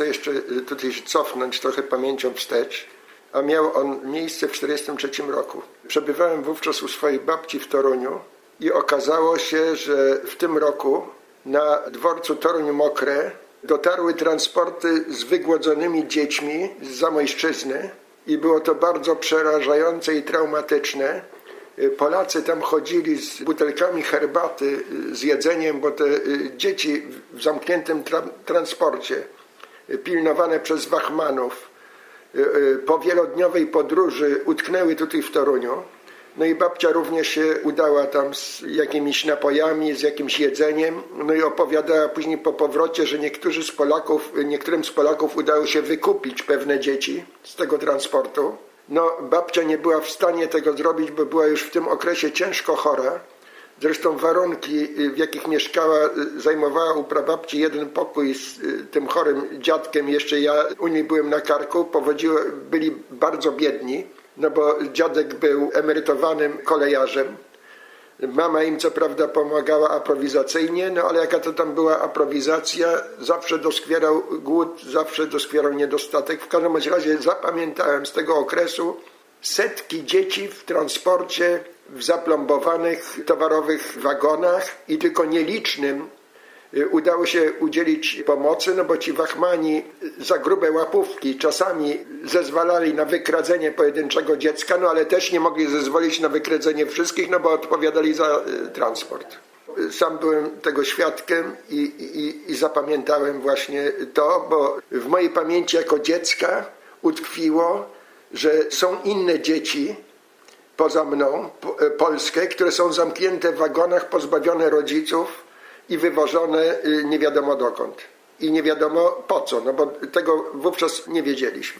chcę jeszcze y, tutaj się cofnąć trochę pamięcią wstecz, a miał on miejsce w 1943 roku. Przebywałem wówczas u swojej babci w Toruniu i okazało się, że w tym roku na dworcu Toruń Mokre dotarły transporty z wygłodzonymi dziećmi z Zamojszczyzny i było to bardzo przerażające i traumatyczne. Y, Polacy tam chodzili z butelkami herbaty, y, z jedzeniem, bo te dzieci w zamkniętym tra- transporcie, pilnowane przez wachmanów, y, y, po wielodniowej podróży utknęły tutaj w Toruniu. No i babcia również się udała tam z jakimiś napojami, z jakimś jedzeniem. No i opowiadała później po powrocie, że niektórzy z Polaków, niektórym z Polaków udało się wykupić pewne dzieci z tego transportu. No babcia nie była w stanie tego zrobić, bo była już w tym okresie ciężko chora. Zresztą warunki, y, w jakich mieszkała, y, zajmowała u prababci jeden pokój z y, tym chorym dziadkiem. Jeszcze ja u niej byłem na karku. Powodziło, byli bardzo biedni, no bo dziadek był emerytowanym kolejarzem. Mama im co prawda pomagała aprowizacyjnie, no ale jaka to tam była aprowizacja, zawsze doskwierał głód, zawsze doskwierał niedostatek. W każdym razie zapamiętałem z tego okresu setki dzieci w transporcie w zaplombowanych towarowych wagonach i tylko nielicznym y, udało się udzielić pomocy, no bo ci wachmani za grube łapówki czasami zezwalali na wykradzenie pojedynczego dziecka, no ale też nie mogli zezwolić na wykradzenie wszystkich, no bo odpowiadali za y, transport. Sam byłem tego świadkiem i, i, i zapamiętałem właśnie to, bo w mojej pamięci jako dziecka utkwiło, że są inne dzieci, poza mną, e, Polskę, które są zamknięte w wagonach, pozbawione rodziców i wywożone y, nie wiadomo dokąd. I nie wiadomo po co, no bo tego wówczas nie wiedzieliśmy.